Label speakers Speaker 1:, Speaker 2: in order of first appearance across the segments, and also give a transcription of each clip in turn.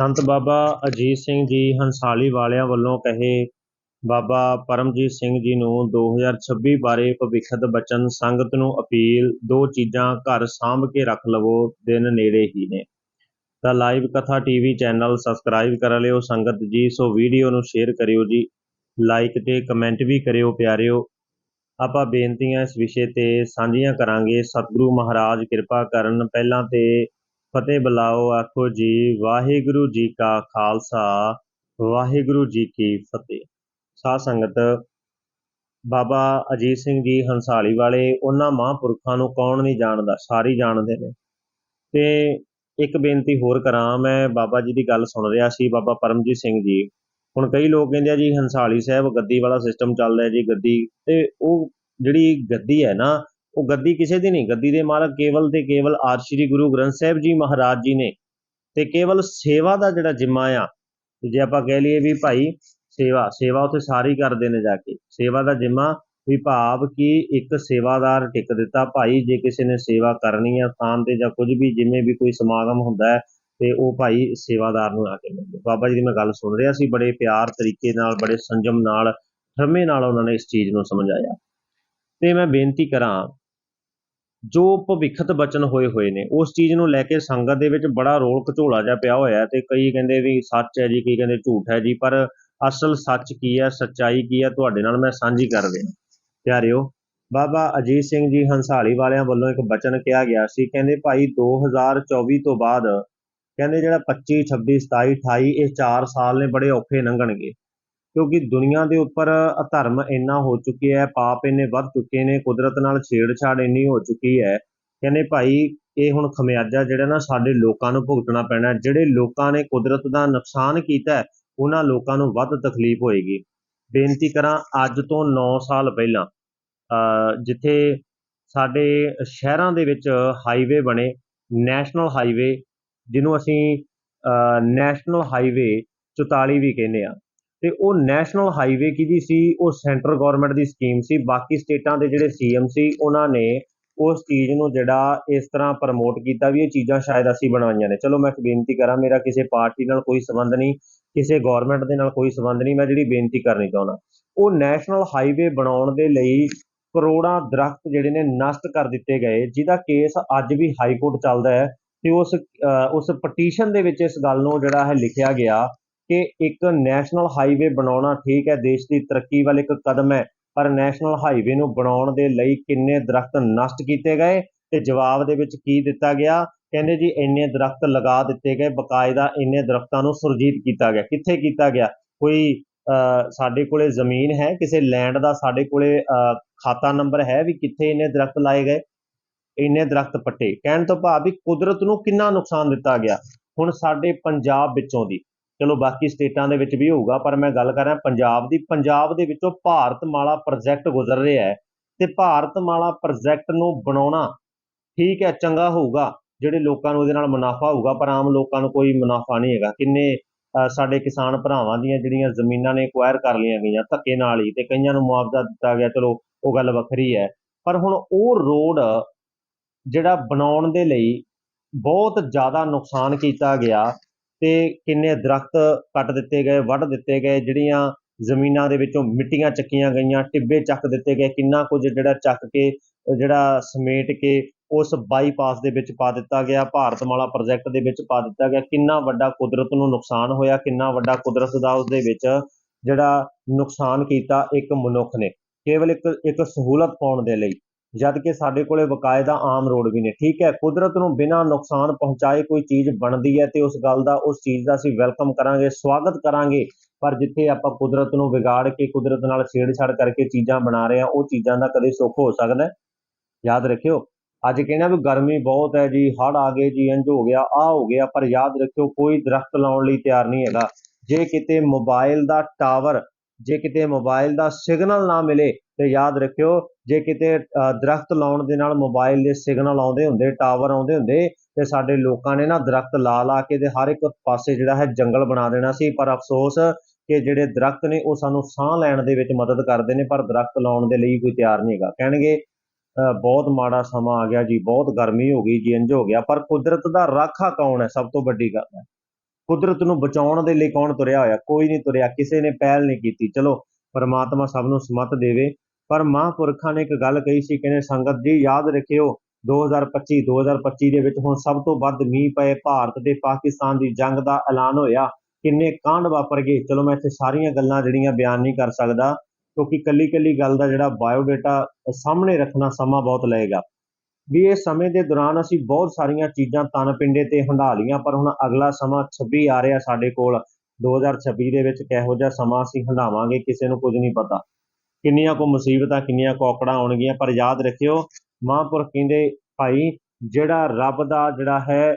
Speaker 1: ਸੰਤ ਬਾਬਾ ਅਜੀਤ ਸਿੰਘ ਜੀ ਹੰਸਾਲੀ ਵਾਲਿਆਂ ਵੱਲੋਂ ਕਹੇ ਬਾਬਾ ਪਰਮਜੀਤ ਸਿੰਘ ਜੀ ਨੂੰ 2026 ਬਾਰੇ ਭਵਿੱਖਤ ਬਚਨ ਸੰਗਤ ਨੂੰ ਅਪੀਲ, ਦੋ ਚੀਜ਼ਾਂ ਘਰ ਸਾਂਭ ਕੇ ਰੱਖ ਲਵੋ, ਦਿਨ ਨੇੜੇ ਹੀ ਨੇ। ਤਾਂ ਲਾਈਵ ਕਥਾ ਟੀਵੀ ਚੈਨਲ ਸਬਸਕ੍ਰਾਈਬ ਕਰ ਲਿਓ ਸੰਗਤ ਜੀ, ਸੋ ਵੀਡੀਓ ਨੂੰ ਸ਼ੇਅਰ ਕਰਿਓ ਜੀ, ਲਾਈਕ ਤੇ ਕਮੈਂਟ ਵੀ ਕਰਿਓ ਪਿਆਰਿਓ। ਆਪਾਂ ਬੇਨਤੀਆਂ ਇਸ ਵਿਸ਼ੇ ਤੇ ਸਾਂਝੀਆਂ ਕਰਾਂਗੇ। ਸਤਿਗੁਰੂ ਮਹਾਰਾਜ ਕਿਰਪਾ ਕਰਨ, ਪਹਿਲਾਂ ਤੇ ਫਤਿਹ ਬੁਲਾਓ, ਆਖੋ ਜੀ, ਵਾਹਿਗੁਰੂ ਜੀ ਕਾ ਖਾਲਸਾ, ਵਾਹਿਗੁਰੂ ਜੀ ਕੀ ਫਤਿਹ। ਸਾਧ ਸੰਗਤ, ਬਾਬਾ ਅਜੀਤ ਸਿੰਘ ਜੀ ਹੰਸਾਲੀ ਵਾਲੇ ਉਹਨਾਂ ਮਹਾਂਪੁਰਖਾਂ ਨੂੰ ਕੌਣ ਨਹੀਂ ਜਾਣਦਾ? ਸਾਰੇ ਜਾਣਦੇ ਨੇ। ਤੇ ਇੱਕ ਬੇਨਤੀ ਹੋਰ ਕਰਾਂ, ਮੈਂ ਬਾਬਾ ਜੀ ਦੀ ਗੱਲ ਸੁਣ ਰਿਹਾ ਸੀ, ਬਾਬਾ ਪਰਮਜੀਤ ਸਿੰਘ ਜੀ। ਹੁਣ ਕਈ ਲੋਕ ਕਹਿੰਦੇ ਆ ਜੀ, ਹੰਸਾਲੀ ਸਾਹਿਬ ਗੱਦੀ ਵਾਲਾ ਸਿਸਟਮ ਚੱਲਦਾ ਜੀ, ਗੱਦੀ। ਤੇ ਉਹ ਜਿਹੜੀ ਗੱਦੀ ਹੈ ਨਾ ਉਹ ਗੱਦੀ ਕਿਸੇ ਦੀ ਨਹੀਂ, ਗੱਦੀ ਦੇ ਮਾਲਕ ਕੇਵਲ ਤੇ ਕੇਵਲ ਆਦਿ ਸ੍ਰੀ ਗੁਰੂ ਗ੍ਰੰਥ ਸਾਹਿਬ ਜੀ ਮਹਾਰਾਜ ਜੀ ਨੇ ਤੇ ਕੇਵਲ ਸੇਵਾ ਦਾ ਜਿਹੜਾ ਜਿੰਮਾ ਆ, ਜੇ ਆਪਾਂ ਕਹਿ ਲਈਏ ਵੀ ਭਾਈ ਸੇਵਾ ਸੇਵਾ ਉੱਥੇ ਸਾਰੀ ਕਰਦੇ ਨੇ ਜਾ ਕੇ, ਸੇਵਾ ਦਾ ਜਿੰਮਾ ਵੀ ਭਾਵ ਕਿ ਇੱਕ ਸੇਵਾਦਾਰ ਟਿਕ ਦਿੱਤਾ, ਭਾਈ ਜੇ ਕਿਸੇ ਨੇ ਸੇਵਾ ਕਰਨੀ ਆ ਥਾਨ ਤੇ ਜਾਂ ਕੁਝ ਵੀ ਜਿਵੇਂ ਵੀ ਕੋਈ ਸਮਾਗਮ ਹੁੰਦਾ ਹੈ ਤੇ ਉਹ ਭਾਈ ਸੇਵਾਦਾਰ ਨੂੰ ਆ ਕੇ ਮਿਲਦੇ। ਬਾਬਾ ਜੀ ਦੀ ਮੈਂ ਗੱਲ ਸੁਣ ਰਿਹਾ ਸੀ, ਬੜੇ ਪਿਆਰ ਤਰੀਕੇ ਨਾਲ, ਬੜੇ ਸੰਜਮ ਨਾਲ, ਠਰਮੇ ਨਾਲ ਉਹਨਾਂ ਨੇ ਇਸ ਚੀਜ਼ ਨੂੰ ਸਮਝਾਇਆ। ਤੇ ਮੈਂ ਬੇਨਤੀ ਕਰਾਂ ਜੋ ਭਵਿੱਖਤ ਬਚਨ ਹੋਏ ਹੋਏ ਨੇ, ਉਸ ਚੀਜ਼ ਨੂੰ ਲੈ ਕੇ ਸੰਗਤ ਦੇ ਵਿੱਚ ਬੜਾ ਰੋਲ ਘਚੋਲਾ ਜਿਹਾ ਪਿਆ ਹੋਇਆ ਹੈ ਤੇ ਕਈ ਕਹਿੰਦੇ ਵੀ ਸੱਚ ਹੈ ਜੀ, ਕਈ ਕਹਿੰਦੇ ਝੂਠ ਹੈ ਜੀ, ਪਰ ਅਸਲ ਸੱਚ ਕੀ ਹੈ, ਸੱਚਾਈ ਕੀ ਹੈ, ਤੁਹਾਡੇ ਨਾਲ ਮੈਂ ਸਾਂਝੀ ਕਰ ਰਿਹਾ ਪਿਆਰਿਓ, ਬਾਬਾ ਅਜੀਤ ਸਿੰਘ ਜੀ ਹੰਸਾਲੀ ਵਾਲਿਆਂ ਵੱਲੋਂ ਇੱਕ ਬਚਨ ਕਿਹਾ ਗਿਆ ਸੀ, ਕਹਿੰਦੇ ਭਾਈ 2024 ਤੋਂ ਬਾਅਦ ਕਹਿੰਦੇ ਜਿਹੜਾ 25 26 27 28 ਇਹ 4 ਸਾਲ ਨੇ, ਬੜੇ ਔਖੇ ਲੰਘਣਗੇ। ਕਿਉਂਕਿ ਦੁਨੀਆ ਦੇ ਉੱਪਰ ਅਧਰਮ ਇੰਨਾ ਹੋ ਚੁੱਕਿਆ ਹੈ, ਪਾਪ ਇੰਨੇ ਵੱਧ ਚੁੱਕੇ ਨੇ, ਕੁਦਰਤ ਨਾਲ ਛੇੜਛਾੜ ਇੰਨੀ ਹੋ ਚੁੱਕੀ ਹੈ, ਕਹਿੰਦੇ ਭਾਈ ਇਹ ਹੁਣ ਖਮਿਆਜਾ ਜਿਹੜਾ ਨਾ ਸਾਡੇ ਲੋਕਾਂ ਨੂੰ ਭੁਗਤਣਾ ਪੈਣਾ ਜਿਹੜੇ ਲੋਕਾਂ ਨੇ ਕੁਦਰਤ ਦਾ ਨੁਕਸਾਨ ਕੀਤਾ ਉਹਨਾਂ ਲੋਕਾਂ ਨੂੰ ਵੱਧ ਤਕਲੀਫ ਹੋਏਗੀ। ਬੇਨਤੀ ਕਰਾਂ, ਅੱਜ ਤੋਂ 9 ਸਾਲ ਪਹਿਲਾਂ ਜਿੱਥੇ ਸਾਡੇ ਸ਼ਹਿਰਾਂ ਦੇ ਵਿੱਚ ਹਾਈਵੇ ਬਣੇ, ਨੈਸ਼ਨਲ ਹਾਈਵੇ, ਜਿਹਨੂੰ ਅਸੀਂ ਨੈਸ਼ਨਲ ਹਾਈਵੇ 44 ਵੀ ਕਹਿੰਦੇ ਆ ਤੇ ਉਹ ਨੈਸ਼ਨਲ ਹਾਈਵੇ ਕਿਹਦੀ ਸੀ? ਉਹ ਸੈਂਟਰ ਗਵਰਨਮੈਂਟ ਦੀ ਸਕੀਮ ਸੀ। ਬਾਕੀ ਸਟੇਟਾਂ ਦੇ ਜਿਹੜੇ ਸੀਐਮ ਸੀ, ਉਹਨਾਂ ਨੇ ਉਸ ਚੀਜ਼ ਨੂੰ ਜਿਹੜਾ ਇਸ ਤਰ੍ਹਾਂ ਪ੍ਰਮੋਟ ਕੀਤਾ ਵੀ ਇਹ ਚੀਜ਼ਾਂ ਸ਼ਾਇਦ ਅਸੀਂ ਬਣਾਈਆਂ ਨੇ। ਚਲੋ ਮੈਂ ਇੱਕ ਬੇਨਤੀ ਕਰਾਂ, ਮੇਰਾ ਕਿਸੇ ਪਾਰਟੀ ਨਾਲ ਕੋਈ ਸੰਬੰਧ ਨਹੀਂ, ਕਿਸੇ ਗਵਰਨਮੈਂਟ ਦੇ ਨਾਲ ਕੋਈ ਸੰਬੰਧ ਨਹੀਂ, ਮੈਂ ਜਿਹੜੀ ਬੇਨਤੀ ਕਰਨੀ ਚਾਹੁੰਦਾ। ਉਹ ਨੈਸ਼ਨਲ ਹਾਈਵੇ ਬਣਾਉਣ ਦੇ ਲਈ ਕਰੋੜਾਂ ਦਰਖਤ ਜਿਹੜੇ ਨੇ ਨਸ਼ਟ ਕਰ ਦਿੱਤੇ ਗਏ। ਜਿਹਦਾ ਕੇਸ ਅੱਜ ਵੀ ਹਾਈ ਕੋਰਟ ਚੱਲਦਾ ਹੈ ਤੇ ਉਸ ਉਸ ਪਟੀਸ਼ਨ ਦੇ ਵਿੱਚ ਇਸ ਗੱਲ ਨੂੰ ਜਿਹੜਾ ਹੈ ਲਿਖਿਆ ਗਿਆ ਕਿ ਇੱਕ ਨੈਸ਼ਨਲ ਹਾਈਵੇ ਬਣਾਉਣਾ ਠੀਕ ਹੈ, ਦੇਸ਼ ਦੀ ਤਰੱਕੀ ਵੱਲ ਇੱਕ ਕਦਮ ਹੈ, ਪਰ ਨੈਸ਼ਨਲ ਹਾਈਵੇ ਨੂੰ ਬਣਾਉਣ ਦੇ ਲਈ ਕਿੰਨੇ ਦਰਖਤ ਨਸ਼ਟ ਕੀਤੇ ਗਏ ਤੇ ਜਵਾਬ ਦੇ ਵਿੱਚ ਕੀ ਦਿੱਤਾ ਗਿਆ? ਕਹਿੰਦੇ ਜੀ, ਇੰਨੇ ਦਰਖਤ ਲਗਾ ਦਿੱਤੇ ਗਏ, ਬਕਾਇਦਾ ਇੰਨੇ ਦਰਖਤਾਂ ਨੂੰ ਸੁਰਜੀਤ ਕੀਤਾ ਗਿਆ। ਕਿੱਥੇ ਕੀਤਾ ਗਿਆ? ਕੋਈ ਸਾਡੇ ਕੋਲੇ ਜ਼ਮੀਨ ਹੈ, ਕਿਸੇ ਲੈਂਡ ਦਾ ਸਾਡੇ ਕੋਲੇ ਖਾਤਾ ਨੰਬਰ ਹੈ ਵੀ ਕਿੱਥੇ ਇੰਨੇ ਦਰਖਤ ਲਾਏ ਗਏ? ਇੰਨੇ ਦਰਖਤ ਪੱਟੇ। ਕਹਿਣ ਤੋਂ ਭਾਵ ਵੀ ਕੁਦਰਤ ਨੂੰ ਕਿੰਨਾ ਨੁਕਸਾਨ ਦਿੱਤਾ ਗਿਆ? ਹੁਣ ਸਾਡੇ ਪੰਜਾਬ ਵਿੱਚੋਂ ਦੀ ਚਲੋ ਬਾਕੀ ਸਟੇਟਾਂ ਦੇ ਵਿੱਚ ਵੀ ਹੋਊਗਾ, ਪਰ ਮੈਂ ਗੱਲ ਕਰ ਰਿਹਾ ਪੰਜਾਬ ਦੀ। ਪੰਜਾਬ ਦੇ ਵਿੱਚੋਂ ਭਾਰਤਮਾਲਾ ਪ੍ਰੋਜੈਕਟ ਗੁਜ਼ਰ ਰਿਹਾ ਹੈ ਤੇ ਭਾਰਤਮਾਲਾ ਪ੍ਰੋਜੈਕਟ ਨੂੰ ਬਣਾਉਣਾ ਠੀਕ ਹੈ, ਚੰਗਾ ਹੋਊਗਾ, ਜਿਹੜੇ ਲੋਕਾਂ ਨੂੰ ਇਹਦੇ ਨਾਲ ਮੁਨਾਫਾ ਹੋਊਗਾ, ਪਰ ਆਮ ਲੋਕਾਂ ਨੂੰ ਕੋਈ ਮੁਨਾਫਾ ਨਹੀਂ ਹੈਗਾ। ਕਿੰਨੇ ਸਾਡੇ ਕਿਸਾਨ ਭਰਾਵਾਂ ਦੀਆਂ ਜਿਹੜੀਆਂ ਜ਼ਮੀਨਾਂ ਨੇ ਐਕਵਾਇਰ ਕਰ ਲਈਆਂ ਗਈਆਂ ਧੱਕੇ ਨਾਲ ਹੀ ਤੇ ਕਈਆਂ ਨੂੰ ਮੁਆਵਜ਼ਾ ਦਿੱਤਾ ਗਿਆ, ਚਲੋ ਉਹ ਗੱਲ ਵੱਖਰੀ ਹੈ। ਪਰ ਹੁਣ ਉਹ ਰੋਡ ਜਿਹੜਾ ਬਣਾਉਣ ਦੇ ਲਈ ਬਹੁਤ ਜ਼ਿਆਦਾ ਨੁਕਸਾਨ ਕੀਤਾ ਗਿਆ। ਤੇ ਕਿੰਨੇ ਦਰਖਤ ਕੱਟ ਦਿੱਤੇ ਗਏ, ਵੱਢ ਦਿੱਤੇ ਗਏ, ਜਿਹੜੀਆਂ ਜ਼ਮੀਨਾਂ ਦੇ ਵਿੱਚੋਂ ਮਿੱਟੀਆਂ ਚੱਕੀਆਂ ਗਈਆਂ, ਟਿੱਬੇ ਚੱਕ ਦਿੱਤੇ ਗਏ, ਕਿੰਨਾ ਕੁਝ ਜਿਹੜਾ ਚੱਕ ਕੇ, ਜਿਹੜਾ ਸਮੇਟ ਕੇ ਉਸ ਬਾਈਪਾਸ ਦੇ ਵਿੱਚ ਪਾ ਦਿੱਤਾ ਗਿਆ, ਭਾਰਤਮਾਲਾ ਪ੍ਰੋਜੈਕਟ ਦੇ ਵਿੱਚ ਪਾ ਦਿੱਤਾ ਗਿਆ, ਕਿੰਨਾ ਵੱਡਾ ਕੁਦਰਤ ਨੂੰ ਨੁਕਸਾਨ ਹੋਇਆ, ਕਿੰਨਾ ਵੱਡਾ ਕੁਦਰਤ ਦਾ ਉਸ ਦੇ ਵਿੱਚ ਜਿਹੜਾ ਨੁਕਸਾਨ ਕੀਤਾ ਇੱਕ ਮਨੁੱਖ ਨੇ। ਕੇਵਲ ਇੱਕ ਇੱਕ ਸਹੂਲਤ ਪਾਉਣ ਦੇ ਲਈ ਜਦ ਕਿ ਸਾਡੇ ਕੋਲੇ ਬਕਾਇਦਾ ਆਮ ਰੋਡ ਵੀ ਨੇ, ਠੀਕ ਹੈ? ਕੁਦਰਤ ਨੂੰ ਬਿਨਾਂ ਨੁਕਸਾਨ ਪਹੁੰਚਾਏ ਕੋਈ ਚੀਜ਼ ਬਣਦੀ ਹੈ ਤੇ ਉਸ ਗੱਲ ਦਾ, ਉਸ ਚੀਜ਼ ਦਾ ਅਸੀਂ ਵੈਲਕਮ ਕਰਾਂਗੇ, ਸਵਾਗਤ ਕਰਾਂਗੇ। ਪਰ ਜਿੱਥੇ ਆਪਾਂ ਕੁਦਰਤ ਨੂੰ ਵਿਗਾੜ ਕੇ, ਕੁਦਰਤ ਨਾਲ ਛੇੜਛਾੜ ਕਰਕੇ ਚੀਜ਼ਾਂ ਬਣਾ ਰਹੇ ਹਾਂ, ਉਹ ਚੀਜ਼ਾਂ ਦਾ ਕਦੇ ਸੁੱਖ ਹੋ ਸਕਦਾ ਯਾਦ ਰੱਖਿਓ, ਅੱਜ ਕਹਿਣਾ ਵੀ ਗਰਮੀ ਬਹੁਤ ਹੈ ਜੀ, ਹੜ੍ਹ ਆ ਗਏ ਜੀ ਇੰਜ ਹੋ ਗਿਆ ਆ ਹੋ ਗਿਆ, ਪਰ ਯਾਦ ਰੱਖਿਓ, ਕੋਈ ਦਰਖਤ ਲਾਉਣ ਲਈ ਤਿਆਰ ਨਹੀਂ ਹੈਗਾ। ਜੇ ਕਿਤੇ ਮੋਬਾਈਲ ਦਾ ਟਾਵਰ ਜੇ ਕਿਤੇ ਮੋਬਾਈਲ ਦਾ ਸਿਗਨਲ ਨਾ ਮਿਲੇ, ਤੇ ਯਾਦ ਰੱਖਿਓ ਜੇ ਕਿਤੇ ਅ, ਦਰਖਤ ਲਾਉਣ ਦੇ ਨਾਲ ਮੋਬਾਈਲ ਦੇ ਸਿਗਨਲ ਆਉਂਦੇ ਹੁੰਦੇ ਟਾਵਰ ਆਉਂਦੇ ਹੁੰਦੇ ਤੇ ਸਾਡੇ ਲੋਕਾਂ ਨੇ ਨਾ ਦਰਖਤ ਲਾ ਲਾ ਕੇ ਤੇ ਹਰ ਇੱਕ ਪਾਸੇ ਜਿਹੜਾ ਹੈ ਜੰਗਲ ਬਣਾ ਦੇਣਾ ਸੀ। ਪਰ ਅਫਸੋਸ ਕਿ ਜਿਹੜੇ ਦਰਖਤ ਨੇ ਉਹ ਸਾਨੂੰ ਸਾਹ ਲੈਣ ਦੇ ਵਿੱਚ ਮਦਦ ਕਰਦੇ ਨੇ ਪਰ ਦਰਖਤ ਲਾਉਣ ਦੇ ਲਈ ਕੋਈ ਤਿਆਰ ਨਹੀਂ ਹੈਗਾ। ਕਹਿਣਗੇ ਅ, ਬਹੁਤ ਮਾੜਾ ਸਮਾਂ ਆ ਗਿਆ ਜੀ ਬਹੁਤ ਗਰਮੀ ਹੋ ਗਈ ਜੀ ਇੰਜ ਹੋ ਗਿਆ। ਪਰ ਕੁਦਰਤ ਦਾ ਰਾਖਾ ਕੌਣ ਹੈ? ਸਭ ਤੋਂ ਵੱਡੀ ਗੱਲ ਹੈ। ਕੁਦਰਤ ਨੂੰ ਬਚਾਉਣ ਦੇ ਲਈ ਕੌਣ ਤੁਰਿਆ ਹੋਇਆ? ਕੋਈ ਨਹੀਂ ਤੁਰਿਆ ਕਿਸੇ ਨੇ ਪਹਿਲ ਨਹੀਂ ਕੀਤੀ। ਚਲੋ ਪਰਮਾਤਮਾ ਸਭ ਨੂੰ ਸਮਤ ਦੇਵੇ। ਪਰ ਮਹਾਂਪੁਰਖਾਂ ਨੇ ਇੱਕ ਗੱਲ ਕਹੀ ਸੀ, ਕਹਿੰਦੇ ਸੰਗਤ ਜੀ ਯਾਦ ਰੱਖਿਓ 2025 2025 ਦੇ ਵਿੱਚ ਹੁਣ ਸਭ ਤੋਂ ਵੱਧ ਮੀਂਹ ਪਏ, ਭਾਰਤ ਤੇ ਪਾਕਿਸਤਾਨ ਦੀ ਜੰਗ ਦਾ ਐਲਾਨ ਹੋਇਆ। ਕਿੰਨੇ ਕਾਂਡ ਵਾਪਰ ਗਏ। ਚਲੋ ਮੈਂ ਇੱਥੇ ਸਾਰੀਆਂ ਗੱਲਾਂ ਜਿਹੜੀਆਂ ਬਿਆਨ ਨਹੀਂ ਕਰ ਸਕਦਾ, ਕਿਉਂਕਿ ਕੱਲੀ ਕੱਲੀ ਗੱਲ ਦਾ ਜਿਹੜਾ ਬਾਇਓਡਾਟਾ ਸਾਹਮਣੇ ਰੱਖਣਾ ਸਮਾਂ ਬਹੁਤ ਲਏਗਾ। ਵੀ ਇਹ ਸਮੇਂ ਦੇ ਦੌਰਾਨ ਅਸੀਂ ਬਹੁਤ ਸਾਰੀਆਂ ਚੀਜ਼ਾਂ ਤਨ ਪਿੰਡੇ ਤੇ ਹੰਢਾ ਲੀਆਂ ਪਰ ਹੁਣ ਅਗਲਾ ਸਮਾਂ 26 ਆ ਰਿਹਾ ਸਾਡੇ ਕੋਲ। 2026 ਦੇ ਵਿੱਚ ਕਿਹੋ ਜਿਹਾ ਸਮਾਂ ਅਸੀਂ ਹੰਢਾਵਾਂਗੇ, ਕਿਸੇ ਨੂੰ ਕੁਝ ਨਹੀਂ ਪਤਾ। ਕਿੰਨੀਆਂ ਕੋ ਮੁਸੀਬਤਾਂ, ਕਿੰਨੀਆਂ ਕੋ ਔਕੜਾਂ ਆਉਣਗੀਆਂ, ਪਰ ਯਾਦ ਰੱਖਿਓ, ਮਹਾਂਪੁਰਖ ਕਹਿੰਦੇ, ਭਾਈ, ਜਿਹੜਾ ਰੱਬ ਦਾ ਜਿਹੜਾ ਹੈ,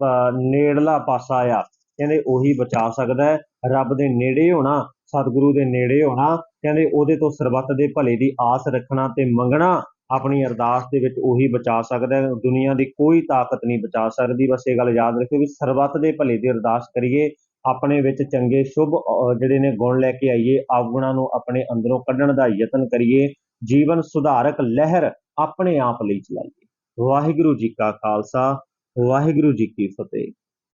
Speaker 1: ਅਹ, ਨੇੜਲਾ ਪਾਸਾ ਆ, ਕਹਿੰਦੇ ਉਹੀ ਬਚਾ ਸਕਦਾ ਹੈ। ਰੱਬ ਦੇ ਨੇੜੇ ਹੋਣਾ, ਸਤਿਗੁਰੂ ਦੇ ਨੇੜੇ ਹੋਣਾ, ਕਹਿੰਦੇ ਉਹਦੇ ਤੋਂ ਸਰਬੱਤ ਦੇ ਭਲੇ ਦੀ ਆਸ ਰੱਖਣਾ ਤੇ ਮੰਗਣਾ, ਆਪਣੀ ਅਰਦਾਸ ਦੇ ਵਿੱਚ ਉਹੀ ਬਚਾ ਸਕਦਾ ਹੈ। ਦੁਨੀਆ ਦੀ ਕੋਈ ਤਾਕਤ ਨਹੀਂ ਬਚਾ ਸਕਦੀ। ਬਸ ਇਹ ਗੱਲ ਯਾਦ ਰੱਖਿਓ ਵੀ ਸਰਬੱਤ ਦੇ ਭਲੇ ਦੀ ਅਰਦਾਸ ਕਰੀਏ ਆਪਣੇ ਵਿੱਚ ਚੰਗੇ ਸ਼ੁਭ ਜਿਹੜੇ ਨੇ ਗੁਣ ਲੈ ਕੇ ਆਈਏ ਅਵਗੁਣਾਂ ਨੂੰ ਆਪਣੇ ਅੰਦਰੋਂ ਕੱਢਣ ਦਾ ਯਤਨ ਕਰੀਏ, ਜੀਵਨ ਸੁਧਾਰਕ ਲਹਿਰ ਆਪਣੇ ਆਪ ਲਈ ਚਲਾਈਏ। ਵਾਹਿਗੁਰੂ ਜੀ ਕਾ ਖਾਲਸਾ, ਵਾਹਿਗੁਰੂ ਜੀ ਕੀ ਫਤਿਹ।